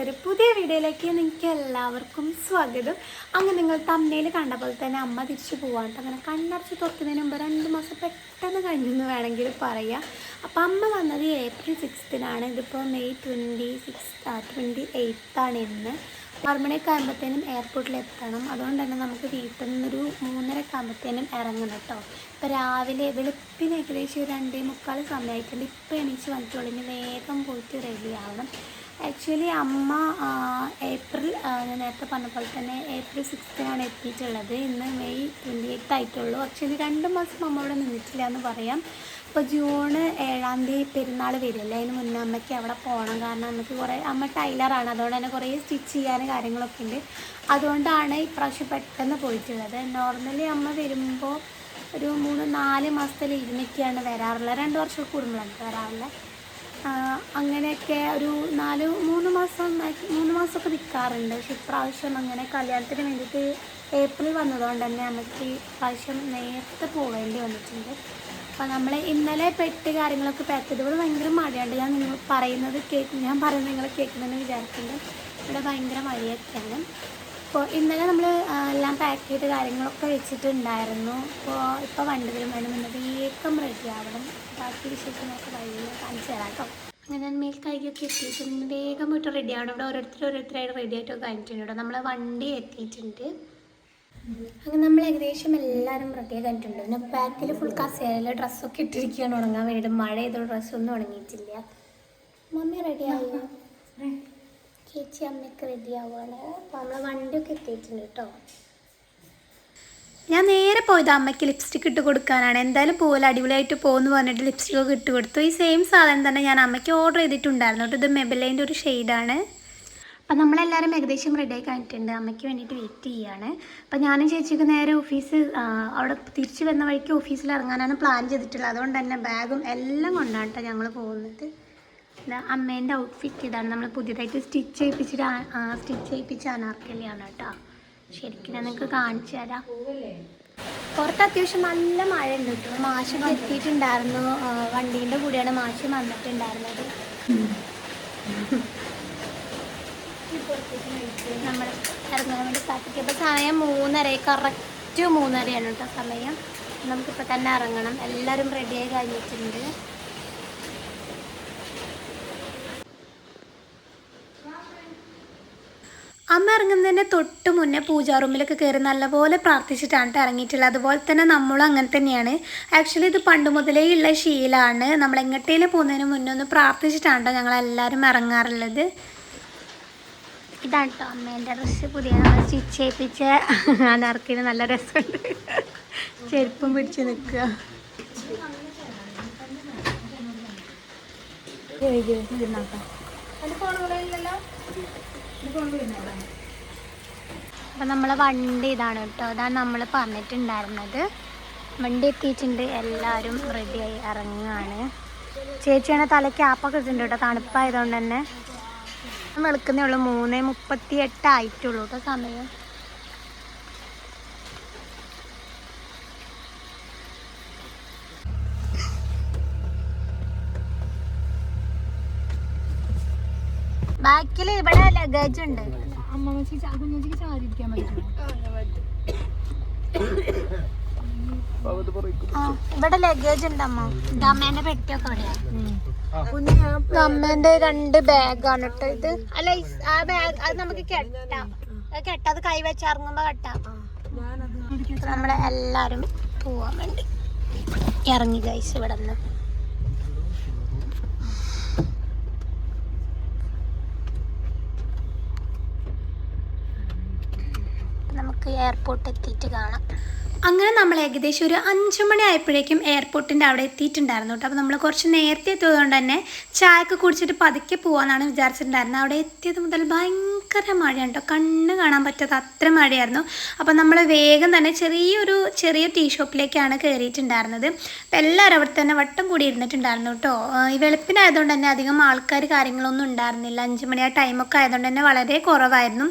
എന്റെ ഒരു പുതിയ വീഡിയോയിലേക്ക് നിങ്ങൾക്ക് എല്ലാവർക്കും സ്വാഗതം. അങ്ങനെ നിങ്ങൾ തമ്മയിൽ കണ്ട പോലെ തന്നെ അമ്മ തിരിച്ചു പോകാണ്ട് അങ്ങനെ കണ്ണടച്ച് തുറക്കുന്നതിന് മുമ്പ് രണ്ട് മാസം പെട്ടെന്ന് കഴിഞ്ഞെന്ന് വേണമെങ്കിൽ പറയാം. അപ്പോൾ അമ്മ വന്നത് ഏപ്രിൽ സിക്സ്തിനാണ് ഇതിപ്പോൾ മെയ് ട്വന്റി സിക്സ് ട്വന്റി എയ്ത്താണ് ഇന്ന്. ആറ് മണിയൊക്കെ ആകുമ്പോഴത്തേനും എയർപോർട്ടിൽ എത്തണം. അതുകൊണ്ട് തന്നെ നമുക്ക് വീട്ടിൽ നിന്നൊരു മൂന്നരയൊക്കെ ആകുമ്പോഴത്തേനും ഇറങ്ങണം കേട്ടോ. ഇപ്പോൾ രാവിലെ വെളുപ്പിന് ഏകദേശം ഒരു രണ്ടേ മുക്കാൽ സമയമായിട്ടുണ്ട്. ഇപ്പോൾ എണീച്ച് വന്നിട്ടുള്ളൂ. ഇനി വേഗം പോയിട്ട് റെഡി ആവണം. ആക്ച്വലി അമ്മ ഏപ്രിൽ ഞാൻ നേരത്തെ പറഞ്ഞ പോലെ തന്നെ ഏപ്രിൽ സിക്സ്തിനാണ് എത്തിയിട്ടുള്ളത്. ഇന്ന് മെയ് ട്വന്റി എയ്ത്ത് ആയിട്ടുള്ളൂ. ആക്ച്വലി രണ്ട് മാസം അമ്മ ഇവിടെ നിന്നിട്ടില്ല എന്ന് പറയാം. ഇപ്പോൾ ജൂണ് ഏഴാം തീയതി പെരുന്നാൾ വരില്ലേ? അതിന് മുന്നേ അമ്മയ്ക്ക് അവിടെ പോകണം കാരണം അമ്മയ്ക്ക് കുറേ അമ്മ ടൈലറാണ് അതുകൊണ്ട് തന്നെ കുറേ സ്റ്റിച്ച് ചെയ്യാൻ കാര്യങ്ങളൊക്കെ ഉണ്ട്. അതുകൊണ്ടാണ് ഇപ്രാവശ്യം പെട്ടെന്ന് പോയിട്ടുള്ളത്. നോർമലി അമ്മ വരുമ്പോൾ ഒരു മൂന്ന് നാല് മാസത്തിൽ ഇരുന്നൊക്കെയാണ് വരാറുള്ളത്. രണ്ട് വർഷം കൂടുമ്പോഴാണ് വരാറുള്ളത്. അങ്ങനെയൊക്കെ ഒരു നാല് മൂന്ന് മാസം മൂന്ന് മാസമൊക്കെ നിൽക്കാറുണ്ട് പക്ഷെ ഇപ്രാവശ്യം അങ്ങനെ കല്യാണത്തിന് വേണ്ടിയിട്ട് ഏപ്രിൽ വന്നതുകൊണ്ട് തന്നെ നമുക്ക് ഇപ്രാവശ്യം നേരത്തെ പോകേണ്ടി വന്നിട്ടുണ്ട്. അപ്പോൾ നമ്മൾ ഇന്നലെ പെട്ട് കാര്യങ്ങളൊക്കെ പാക്ക് ചെയ്ത് ഇവിടെ ഭയങ്കര മഴയുണ്ട്. ഞാൻ നിങ്ങൾ പറയുന്നത് കേ ഞാൻ പറയുന്നത് നിങ്ങൾ കേൾക്കുമെന്ന് വിചാരിക്കുന്നുണ്ട്. ഇവിടെ ഭയങ്കര മഴയൊക്കെയാണ്. അപ്പോൾ ഇന്നലെ നമ്മൾ എല്ലാം പാക്ക് ചെയ്ത് കാര്യങ്ങളൊക്കെ വെച്ചിട്ടുണ്ടായിരുന്നു. അപ്പോൾ ഇപ്പോൾ വണ്ടി വരും അതിന് മുന്നേ വേഗം റെഡി ആവണം ബാക്കി വിശേഷങ്ങളൊക്കെ വഴിയിൽ കാണിച്ചു തരാം കേട്ടോ. അങ്ങനെ ഞാൻ മേൽ കൈകൊക്കെ എത്തിയിട്ടുണ്ട് വേഗം പോയിട്ട് റെഡി ആവണം ഇവിടെ ഓരോരുത്തർ ഓരോരുത്തരായിട്ട് റെഡി ആയിട്ടൊക്കെ കഴിഞ്ഞിട്ടുണ്ട് കേട്ടോ. നമ്മളെ വണ്ടി എത്തിയിട്ടുണ്ട്. അങ്ങനെ നമ്മൾ ഏകദേശം എല്ലാവരും റെഡി ആയി കഴിഞ്ഞിട്ടുണ്ട്. പിന്നെ ബാക്കിൽ ഫുൾ കസേരയിൽ ഡ്രസ്സൊക്കെ ഇട്ടിരിക്കുകയാണ് ഉണങ്ങാൻ വേണ്ടിയിട്ട്. മഴ ചെയ്തോ ഡ്രസ്സൊന്നും ഉണങ്ങിയിട്ടില്ല. മമ്മി റെഡി ആയോ? ചേച്ചി അമ്മയ്ക്ക് റെഡി ആവുകയാണ് അപ്പോൾ നമ്മളെ വണ്ടിയൊക്കെ എത്തിയിട്ടുണ്ട് കേട്ടോ ഞാൻ നേരെ പോയത് അമ്മയ്ക്ക് ലിപ്സ്റ്റിക് ഇട്ട് കൊടുക്കാനാണ്. എന്തായാലും പോലെ അടിപൊളിയായിട്ട് പോകുമെന്ന് പറഞ്ഞിട്ട് ലിപ്സ്റ്റിക് ഒക്കെ ഇട്ട് കൊടുത്തു. ഈ സെയിം സാധനം തന്നെ ഞാൻ അമ്മയ്ക്ക് ഓർഡർ ചെയ്തിട്ടുണ്ടായിരുന്നു കേട്ടോ ഇത് മെബലൈന്റെ ഒരു ഷെയ്ഡാണ്. അപ്പം നമ്മളെല്ലാവരും ഏകദേശം റെഡി ആയി കഴിഞ്ഞിട്ടുണ്ട്. അമ്മയ്ക്ക് വേണ്ടിയിട്ട് വെയിറ്റ് ചെയ്യുകയാണ് അപ്പം ഞാനും ചേച്ചിക്ക് നേരെ ഓഫീസ് അവിടെ തിരിച്ചു വന്ന വഴിക്ക് ഓഫീസിൽ ഇറങ്ങാനാണ് പ്ലാൻ ചെയ്തിട്ടുള്ളത്. അതുകൊണ്ട് തന്നെ ബാഗും എല്ലാം കൊണ്ടാണ് കേട്ടോ ഞങ്ങൾ പോകുന്നത്. അമ്മേന്റെ ഔട്ട്ഫിറ്റ് ഇതാണ്. നമ്മൾ പുതിയതായിട്ട് സ്റ്റിച്ച് ചെയ്യിപ്പിച്ചിട്ട് സ്റ്റിച്ച് ചെയ്യിപ്പിച്ച അനാർക്കലിയാണ് കേട്ടോ. ശരിക്കും ഞാൻ നിങ്ങൾക്ക് കാണിച്ചു തരാം. പുറത്ത് അത്യാവശ്യം നല്ല മഴ ഉണ്ട് കേട്ടോ. മാഷ് എത്തിയിട്ടുണ്ടായിരുന്നു. വണ്ടീന്റെ കൂടെയാണ് മാഷ് വന്നിട്ടുണ്ടായിരുന്നത്. നമ്മൾ ഇറങ്ങാൻ വേണ്ടി കാത്തിക്കപ്പോൾ സമയം മൂന്നര. കറക്റ്റ് മൂന്നരയാണ് കേട്ടോ സമയം. നമുക്കിപ്പോൾ തന്നെ ഇറങ്ങണം. എല്ലാവരും റെഡിയായി കഴിഞ്ഞിട്ടുണ്ട്. അമ്മ ഇറങ്ങുന്നതിന്റെ തൊട്ട് മുന്നേ പൂജാ റൂമിലൊക്കെ കയറി നല്ലപോലെ പ്രാർത്ഥിച്ചിട്ടാണ് ഇറങ്ങിയിട്ടുള്ളത്. അതുപോലെ തന്നെ നമ്മളും അങ്ങനെ തന്നെയാണ്. ആക്ച്വലി ഇത് പണ്ട് മുതലേ ഉള്ള ശീലമാണ് നമ്മൾ എങ്ങോട്ടേലും പോകുന്നതിന് മുന്നേ ഒന്ന് പ്രാർത്ഥിച്ചിട്ടാണ് ഞങ്ങളെല്ലാവരും ഞങ്ങൾ എല്ലാവരും ഇറങ്ങാറുള്ളത്. ഇതാണ് കേട്ടോ അമ്മേന്റെ ഡ്രസ്സ്. പുതിയ നമ്മൾ സ്റ്റിച്ച് ചെയ്യിപ്പിച്ച അനർക്കിന് നല്ല രസമുണ്ട്. ചെരുപ്പും പിടിച്ച് നിൽക്കുക. അപ്പം നമ്മളെ വണ്ടി ഇതാണ് കേട്ടോ. അതാണ് നമ്മൾ പറഞ്ഞിട്ടുണ്ടായിരുന്നത്. വണ്ടി എത്തിയിട്ടുണ്ട്. എല്ലാവരും റെഡിയായി ഇറങ്ങുകയാണ് ചേച്ചിയാണ് തലയ്ക്ക് ആപ്പൊക്കെ ഇട്ടിട്ടുണ്ട് കേട്ടോ. തണുപ്പായതുകൊണ്ട് തന്നെ. വെളുക്കുന്നേ ഉള്ളൂ. മൂന്ന് മുപ്പത്തി എട്ട് ആയിട്ടുള്ളൂ കേട്ടോ സമയം. ബാക്കിൽ ഇവിടെ ലഗേജ് ഉണ്ട്. ആ, ഇവിടെ ലഗേജ് ഉണ്ട് അമ്മ. അമ്മേന്റെ പെട്ടിയൊക്കെ അമ്മേന്റെ രണ്ട് ബാഗാണ് കേട്ടോ ഇത്. അല്ല ആ ബാഗ് അത് നമുക്ക് കെട്ടാം. കെട്ടാ. അത് കൈ വെച്ച് ഇറങ്ങുമ്പോ കെട്ടാം. നമ്മളെ എല്ലാരും പോവാൻ വേണ്ടി ഇറങ്ങി ഗൈസ് ഇവിടെ നിന്ന് നമുക്ക് എയർപോർട്ട് എത്തിയിട്ട് കാണാം. അങ്ങനെ നമ്മൾ ഏകദേശം ഒരു അഞ്ച് മണി ആയപ്പോഴേക്കും എയർപോർട്ടിന്റെ അവിടെ എത്തിയിട്ടുണ്ടായിരുന്നു കേട്ടോ. അപ്പോൾ നമ്മൾ കുറച്ച് നേരത്തെ എത്തിയതുകൊണ്ട് തന്നെ ചായയൊക്കെ കുടിച്ചിട്ട് പതുക്കെ പോകാമെന്നാണ് വിചാരിച്ചിട്ടുണ്ടായിരുന്നത്. അവിടെ എത്തിയത് മുതൽ ഭയങ്കര മഴയാണ് കേട്ടോ. കണ്ണ് കാണാൻ പറ്റാത്ത അത്ര മഴയായിരുന്നു. അപ്പോൾ നമ്മൾ വേഗം തന്നെ ചെറിയൊരു ചെറിയ ടീ ഷോപ്പിലേക്കാണ് കയറിയിട്ടുണ്ടായിരുന്നത്. അപ്പോൾ എല്ലാവരും അവിടെ തന്നെ വട്ടം കൂടി ഇരുന്നിട്ടുണ്ടായിരുന്നു കേട്ടോ ഈ വെളുപ്പിനായതുകൊണ്ട് തന്നെ അധികം ആൾക്കാർ കാര്യങ്ങളൊന്നും ഉണ്ടായിരുന്നില്ല. അഞ്ച് മണി ആ ടൈമൊക്കെ ആയതുകൊണ്ട് തന്നെ വളരെ കുറവായിരുന്നു.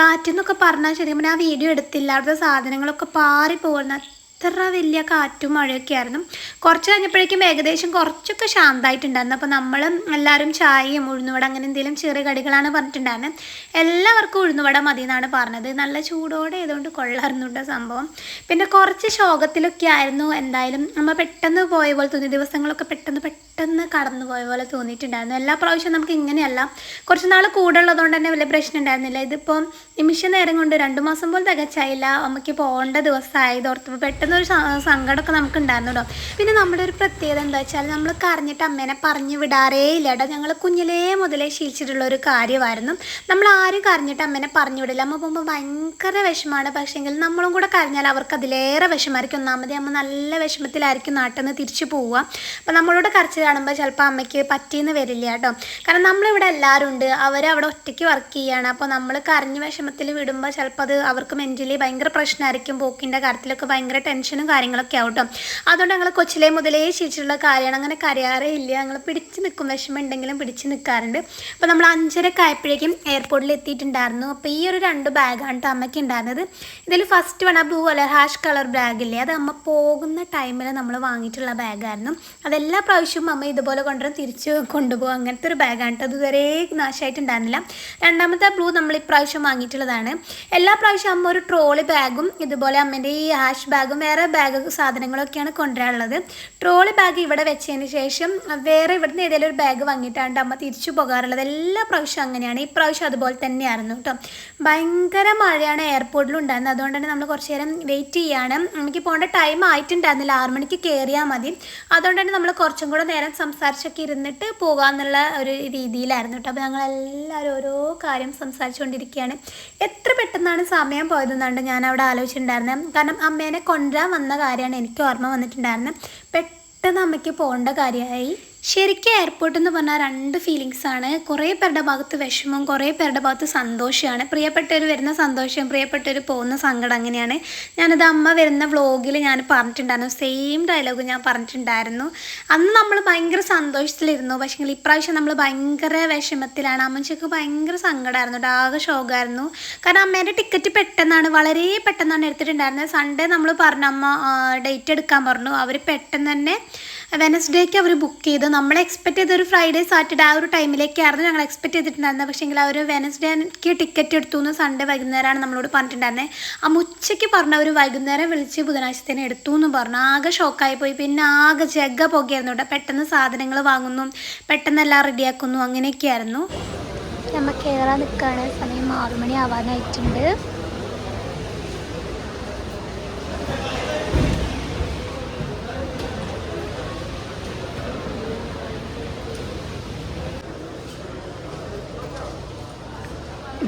കാറ്റെന്നൊക്കെ പറഞ്ഞാൽ ശരിക്കും ആ വീഡിയോ എടുത്തില്ല. അവിടുത്തെ സാധനങ്ങളൊക്കെ പാറി പോകുന്ന അത്ര വലിയ കാറ്റും മഴയൊക്കെ ആയിരുന്നു. കുറച്ച് കഴിഞ്ഞപ്പോഴേക്കും ഏകദേശം കുറച്ചൊക്കെ ശാന്തമായിട്ടുണ്ടായിരുന്നു. അപ്പോൾ നമ്മൾ എല്ലാവരും ചായയും ഉഴുന്നുവട അങ്ങനെ എന്തെങ്കിലും ചെറിയ കടികളാണ് പറഞ്ഞിട്ടുണ്ടായിരുന്നത് എല്ലാവർക്കും ഉഴുന്നുവട മതി എന്നാണ് പറഞ്ഞത്. നല്ല ചൂടോടെ ആയതുകൊണ്ട് കൊള്ളായിരുന്നുണ്ട് സംഭവം. പിന്നെ കുറച്ച് ശോകത്തിലൊക്കെ ആയിരുന്നു. എന്തായാലും നമ്മൾ പെട്ടെന്ന് പോയ പോലെ തോന്നി. ദിവസങ്ങളൊക്കെ പെട്ടെന്ന് പെട്ടെന്ന് കടന്നു പോയ പോലെ തോന്നിയിട്ടുണ്ടായിരുന്നു. എല്ലാ പ്രാവശ്യവും നമുക്ക് ഇങ്ങനെയല്ല. കുറച്ച് നാൾ കൂടെ ഉള്ളതുകൊണ്ട് തന്നെ വലിയ പ്രശ്നം ഉണ്ടായിരുന്നില്ല. ഇതിപ്പം നിമിഷ നേരം കൊണ്ട് രണ്ട് മാസം പോലും തികച്ചായില്ല. അമ്മയ്ക്ക് പോകേണ്ട ദിവസമായത് ഓർത്തപ്പോൾ പെട്ടെന്ന് ഒരു സങ്കടമൊക്കെ നമുക്ക് ഉണ്ടായിരുന്നു കേട്ടോ പിന്നെ നമ്മുടെ ഒരു പ്രത്യേകത എന്താ വെച്ചാൽ നമ്മൾ കരഞ്ഞിട്ട് അമ്മേനെ പറഞ്ഞു വിടാറേ ഇല്ല കേട്ടോ ഞങ്ങൾ കുഞ്ഞിലേ മുതലേ ശീലിച്ചിട്ടുള്ള ഒരു കാര്യമായിരുന്നു. നമ്മൾ ആരും കരഞ്ഞിട്ട് അമ്മേനെ പറഞ്ഞു വിടില്ല. അമ്മ പോകുമ്പോൾ ഭയങ്കര വിഷമാണ് പക്ഷേങ്കിൽ നമ്മളും കൂടെ കരഞ്ഞാൽ അവർക്ക് അതിലേറെ വിഷമായിരിക്കും. ഒന്നാമത് അമ്മ നല്ല വിഷമത്തിലായിരിക്കും നാട്ടിൽ നിന്ന് തിരിച്ചു പോവുക. അപ്പം നമ്മളോട് കരച്ച് കാണുമ്പോൾ ചിലപ്പോൾ അമ്മയ്ക്ക് പറ്റിയെന്ന് വരില്ല കേട്ടോ. കാരണം നമ്മളിവിടെ എല്ലാവരും ഉണ്ട്. അവർ അവിടെ ഒറ്റയ്ക്ക് വർക്ക് ചെയ്യുകയാണ് അപ്പോൾ നമ്മൾ കരഞ്ഞ് വിഷമത്തിൽ വിടുമ്പോൾ ചിലപ്പോൾ അത് അവർക്ക് മെന്റലി ഭയങ്കര പ്രശ്നമായിരിക്കും പോക്കിന്റെ കാര്യത്തിലൊക്കെ ഭയങ്കര ടെൻഷനും കാര്യങ്ങളൊക്കെ ആവും കേട്ടോ അതുകൊണ്ട് ഞങ്ങൾ കൊച്ചിലെ മുതലേ ശീലിച്ചിട്ടുള്ള കാര്യമാണ്. അങ്ങനെ കരയാറേ ഇല്ല. ഞങ്ങൾ പിടിച്ച് നിൽക്കും വിഷമം ഉണ്ടെങ്കിലും പിടിച്ച് നിൽക്കാറുണ്ട് അപ്പോൾ നമ്മൾ അഞ്ചരക്ക് ആയപ്പോഴേക്കും എയർപോർട്ടിൽ എത്തിയിട്ടുണ്ടായിരുന്നു. അപ്പോൾ ഈ ഒരു രണ്ട് ബാഗാണ് കേട്ടോ അമ്മയ്ക്ക് ഉണ്ടായിരുന്നത് ഇതിൽ ഫസ്റ്റ് വേണം ആ ബ്ലൂ അല്ല ഹാഷ് കളർ ബാഗില്ലേ അത് അമ്മ പോകുന്ന ടൈമിൽ നമ്മൾ വാങ്ങിയിട്ടുള്ള ബാഗായിരുന്നു അതെല്ലാ പ്രാവശ്യവും അമ്മ ഇതുപോലെ കൊണ്ടുവരും തിരിച്ച് കൊണ്ടുപോകും. അങ്ങനത്തെ ഒരു ബാഗാണ് കേട്ടോ അതുവരെ നാശമായിട്ടുണ്ടായിരുന്നില്ല രണ്ടാമത്തെ ബ്ലൂ നമ്മൾ ഇപ്രാവശ്യം വാങ്ങിയിട്ടുള്ളതാണ്. എല്ലാ പ്രാവശ്യം അമ്മ ഒരു ട്രോളി ബാഗും ഇതുപോലെ അമ്മേന്റെ ഈ ഹാഷ് ബാഗും വേറെ ബാഗ് സാധനങ്ങളൊക്കെയാണ് കൊണ്ടുവരാനുള്ളത്. ട്രോളി ബാഗ് ഇവിടെ വെച്ചതിന് ശേഷം വേറെ ഇവിടുന്ന് ഏതെങ്കിലും ഒരു ബാഗ് വാങ്ങിയിട്ടാണ് അമ്മ തിരിച്ചു പോകാറുള്ളത്. എല്ലാ പ്രാവശ്യം അങ്ങനെയാണ്. ഈ പ്രാവശ്യം അതുപോലെ തന്നെയായിരുന്നു കേട്ടോ ഭയങ്കര മഴയാണ് എയർപോർട്ടിലും ഉണ്ടായിരുന്നത്. അതുകൊണ്ട് തന്നെ നമ്മൾ കുറച്ച് നേരം വെയിറ്റ് ചെയ്യാണ്. നമുക്ക് പോകേണ്ട ടൈം ആയിട്ടുണ്ടായിരുന്നില്ല. ആറ് മണിക്ക് കയറിയാൽ മതി. അതുകൊണ്ട് തന്നെ നമ്മൾ കുറച്ചും കൂടെ നേരം സംസാരിച്ചൊക്കെ ഇരുന്നിട്ട് പോകാമെന്നുള്ള ഒരു രീതിയിലായിരുന്നു കേട്ടോ. അപ്പോൾ ഞങ്ങൾ എല്ലാവരും ഓരോ കാര്യം സംസാരിച്ചുകൊണ്ടിരിക്കുകയാണ്. എത്ര പെട്ടെന്നാണ് സമയം പോയതെന്നാണ് ഞാൻ അവിടെ ആലോചിച്ചിട്ടുണ്ടായിരുന്നത്. കാരണം അമ്മേനെ കൊണ്ടുവരാൻ വന്ന കാര്യമാണ് എനിക്ക് ഓർമ്മ വന്നിട്ടുണ്ടായിരുന്നത്. പെട്ടെന്ന് അമ്മയ്ക്ക് പോകേണ്ട കാര്യമായി. ശരിക്കും എയർപോർട്ട് എന്ന് പറഞ്ഞാൽ രണ്ട് ഫീലിങ്സ് ആണ്. കുറേ പേരുടെ ഭാഗത്ത് വിഷമം കുറേ പേരുടെ ഭാഗത്ത് സന്തോഷമാണ്. പ്രിയപ്പെട്ടവർ വരുന്ന സന്തോഷം പ്രിയപ്പെട്ടവർ പോകുന്ന സങ്കടം അങ്ങനെയാണ്. ഞാനത് അമ്മ വരുന്ന വ്ളോഗിൽ ഞാൻ പറഞ്ഞിട്ടുണ്ടായിരുന്നു. സെയിം ഡയലോഗ് ഞാൻ പറഞ്ഞിട്ടുണ്ടായിരുന്നു. അന്ന് നമ്മൾ ഭയങ്കര സന്തോഷത്തിലിരുന്നു. പക്ഷേ ഇപ്രാവശ്യം നമ്മൾ ഭയങ്കര വിഷമത്തിലാണ്. അമ്മച്ചക്ക് ഭയങ്കര സങ്കടമായിരുന്നു ആകെ ഷോക്കായിരുന്നു കാരണം അമ്മേന്റെ ടിക്കറ്റ് പെട്ടെന്നാണ് വളരെ പെട്ടെന്നാണ് എടുത്തിട്ടുണ്ടായിരുന്നത്. സൺഡേ നമ്മൾ പറഞ്ഞു അമ്മ ഡേറ്റ് എടുക്കാൻ പറഞ്ഞു. അവർ പെട്ടെന്ന് തന്നെ വെനസ്ഡേക്ക് അവർ ബുക്ക് ചെയ്ത്. നമ്മൾ എക്സ്പെക്ട് ചെയ്ത ഒരു ഫ്രൈഡേ സാറ്റർഡേ ആ ഒരു ടൈമിലേക്കായിരുന്നു ഞങ്ങൾ എക്സ്പെക്ട് ചെയ്തിട്ടുണ്ടായിരുന്നത്. പക്ഷേങ്കിൽ അവർ വെനസ്ഡേക്ക് ടിക്കറ്റ് എടുത്തു എന്ന് സൺഡേ വൈകുന്നേരമാണ് നമ്മളോട് പറഞ്ഞിട്ടുണ്ടായിരുന്നത് ആ ഉച്ചയ്ക്ക് പറഞ്ഞ ഒരു വൈകുന്നേരം വിളിച്ച് ബുധനാഴ്ചത്തേനെ എടുത്തു എന്ന് പറഞ്ഞു. ആകെ ഷോക്കായി പോയി. പിന്നെ ആകെ ജഗ പോകുകയായിരുന്നു കേട്ടോ. പെട്ടെന്ന് സാധനങ്ങൾ വാങ്ങുന്നു. പെട്ടെന്ന് എല്ലാം റെഡിയാക്കുന്നു അങ്ങനെയൊക്കെയായിരുന്നു. നമ്മൾ കയറാൻ നിൽക്കുകയാണ് സമയം ആറുമണി ആവാനായിട്ടുണ്ട്.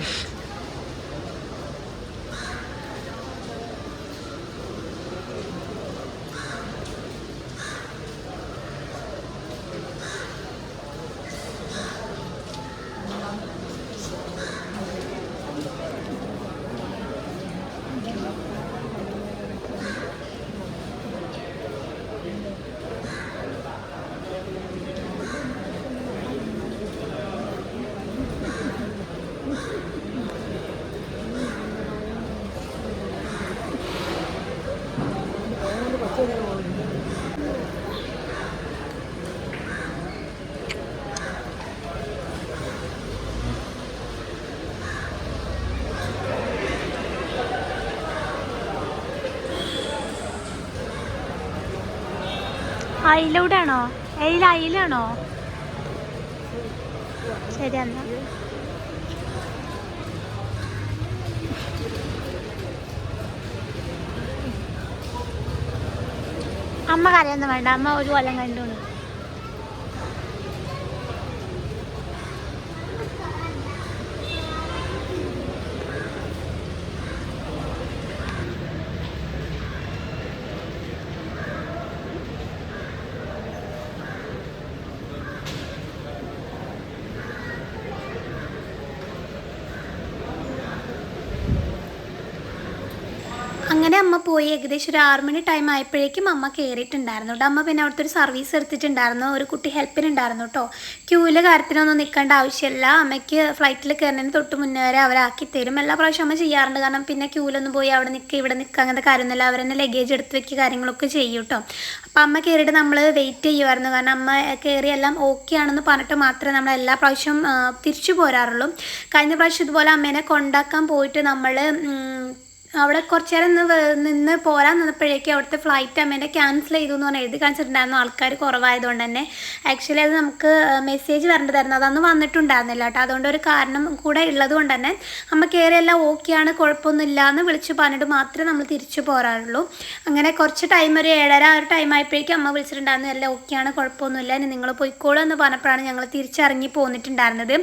life. അയിലൂടെ ആണോ അയിൽ അയിലാണോ? ശരി എന്നാ അമ്മ കരയൊന്നും വേണ്ട. അമ്മ ഒരു കൊല്ലം കണ്ടോളൂ അങ്ങനെ അമ്മ പോയി ഏകദേശം ഒരു ആറ് മണി ടൈം ആയപ്പോഴേക്കും അമ്മ കയറിയിട്ടുണ്ടായിരുന്നു കേട്ടോ അമ്മ പിന്നെ അവിടുത്തെ ഒരു സർവീസ് എടുത്തിട്ടുണ്ടായിരുന്നു. ഒരു കുട്ടി ഹെൽപ്പിനുണ്ടായിരുന്നു കേട്ടോ ക്യൂവിലെ കാര്യത്തിനൊന്നും നിൽക്കേണ്ട ആവശ്യമില്ല. അമ്മയ്ക്ക് ഫ്ലൈറ്റിൽ കയറുന്നതിന് തൊട്ട് മുന്നേ വരെ അവരാക്കി തരും. എല്ലാ പ്രാവശ്യം അമ്മ ചെയ്യാറുണ്ട്. കാരണം പിന്നെ ക്യൂവിലൊന്നും പോയി അവിടെ നിൽക്കുക ഇവിടെ നിൽക്കുക അങ്ങനത്തെ കാര്യമൊന്നുമില്ല. അവർ തന്നെ ലഗേജ് എടുത്ത് വെക്കുക കാര്യങ്ങളൊക്കെ ചെയ്യും കേട്ടോ അപ്പോൾ അമ്മ കയറിയിട്ട് നമ്മൾ വെയിറ്റ് ചെയ്യുമായിരുന്നു. കാരണം അമ്മ കയറി എല്ലാം ഓക്കെ ആണെന്ന് പറഞ്ഞിട്ട് മാത്രമേ നമ്മൾ എല്ലാ പ്രാവശ്യം തിരിച്ചു പോരാറുള്ളൂ. കഴിഞ്ഞ പ്രാവശ്യം ഇതുപോലെ അമ്മേനെ കൊണ്ടാക്കാൻ പോയിട്ട് നമ്മൾ അവിടെ കുറച്ച് നേരം നിന്ന് പോരാൻ നിന്നപ്പോഴേക്കും അവിടുത്തെ ഫ്ലൈറ്റ് അമ്മേന്റെ ക്യാൻസൽ ചെയ്തു എന്ന് പറഞ്ഞാൽ എഴുതി കാണിച്ചിട്ടുണ്ടായിരുന്നു. ആൾക്കാർ കുറവായതുകൊണ്ട് തന്നെ. ആക്ച്വലി അത് നമുക്ക് മെസ്സേജ് വരേണ്ടതായിരുന്നു. അതൊന്നും വന്നിട്ടുണ്ടായിരുന്നില്ല കേട്ടോ. അതുകൊണ്ട് ഒരു കാരണം കൂടെ ഉള്ളത് കൊണ്ട് തന്നെ അമ്മ കയറി എല്ലാം ഓക്കെയാണ് കുഴപ്പമൊന്നുമില്ല എന്ന് വിളിച്ചു പറഞ്ഞിട്ട് മാത്രമേ നമ്മൾ തിരിച്ചു പോരാറുള്ളൂ. അങ്ങനെ കുറച്ച് ടൈം ഒരു ഏഴര ഒരു ടൈം ആയപ്പോഴേക്കും അമ്മ വിളിച്ചിട്ടുണ്ടായിരുന്നു. എല്ലാം ഓക്കെയാണ് കുഴപ്പമൊന്നുമില്ല. ഇനി നിങ്ങൾ പോയിക്കോളൂ എന്ന് പറഞ്ഞപ്പോഴാണ് ഞങ്ങൾ തിരിച്ചിറങ്ങി പോന്നിട്ടുണ്ടായിരുന്നത്.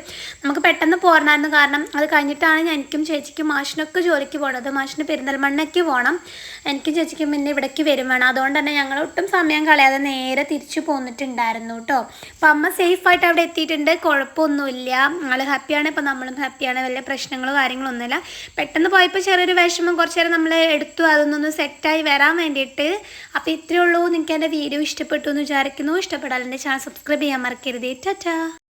നമുക്ക് പെട്ടെന്ന് പോരണമായിരുന്നു. കാരണം അത് കഴിഞ്ഞിട്ടാണ് എനിക്കും ചേച്ചിക്കും മാഷിനൊക്കെ ജോലിക്ക് പോണത്. മാഷിന് പെരിന്തൽമണ്ണയ്ക്ക് പോകണം എനിക്കും ചേച്ചിക്കും പിന്നെ ഇവിടേക്ക് വരും വേണം. അതുകൊണ്ട് തന്നെ ഞങ്ങൾ ഒട്ടും സമയം കളയാതെ നേരെ തിരിച്ചു പോന്നിട്ടുണ്ടായിരുന്നു കേട്ടോ. അപ്പം അമ്മ സേഫായിട്ട് അവിടെ എത്തിയിട്ടുണ്ട്. കുഴപ്പമൊന്നുമില്ല. ആൾ ഹാപ്പിയാണ് ഇപ്പം നമ്മളും ഹാപ്പിയാണ് വലിയ പ്രശ്നങ്ങളോ കാര്യങ്ങളോ ഒന്നുമില്ല. പെട്ടെന്ന് പോയപ്പോൾ ചെറിയൊരു വിഷമം. കുറച്ച് നേരം നമ്മൾ എടുത്തു. അതൊന്നൊന്ന് സെറ്റായി വരാൻ വേണ്ടിയിട്ട്. അപ്പോൾ ഇത്രയേ ഉള്ളൂ. നിങ്ങൾക്ക് എന്റെ വീഡിയോ ഇഷ്ടപ്പെട്ടു എന്ന് വിചാരിക്കുന്നു. ഇഷ്ടപ്പെടാൻ എന്റെ ചാനൽ സബ്സ്ക്രൈബ് ചെയ്യാൻ മറക്കരുത്. ടാറ്റാ.